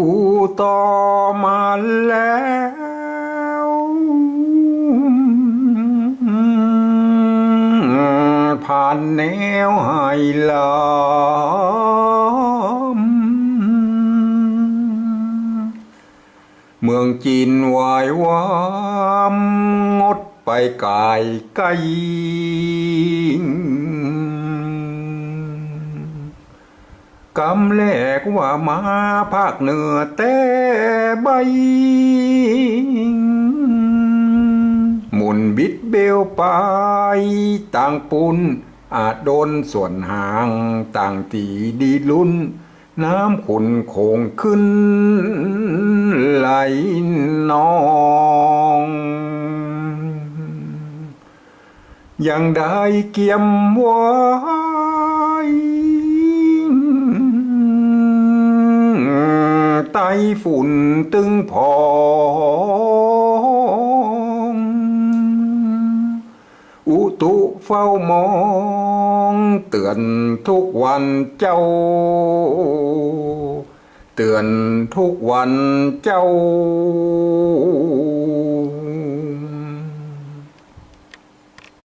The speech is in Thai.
อูต่อมาแล้วผ่านแนวไฮลำเมืองจีนวายวามงดไปไกลไกล กำแลกว่ามาภาคเหนือแต่ใบ หมุนบิดเบลไป ต่างปุนอาจโดนส่วนห่างต่างตีดีลุ้น น้ำขุนโคงขึ้นไหลนองยังได้เกี่ยมว้ไฝุ่นตึงพองอุตุเฝ้ามอง เตือนทุกวันเจ้า เตือนทุกวันเจ้า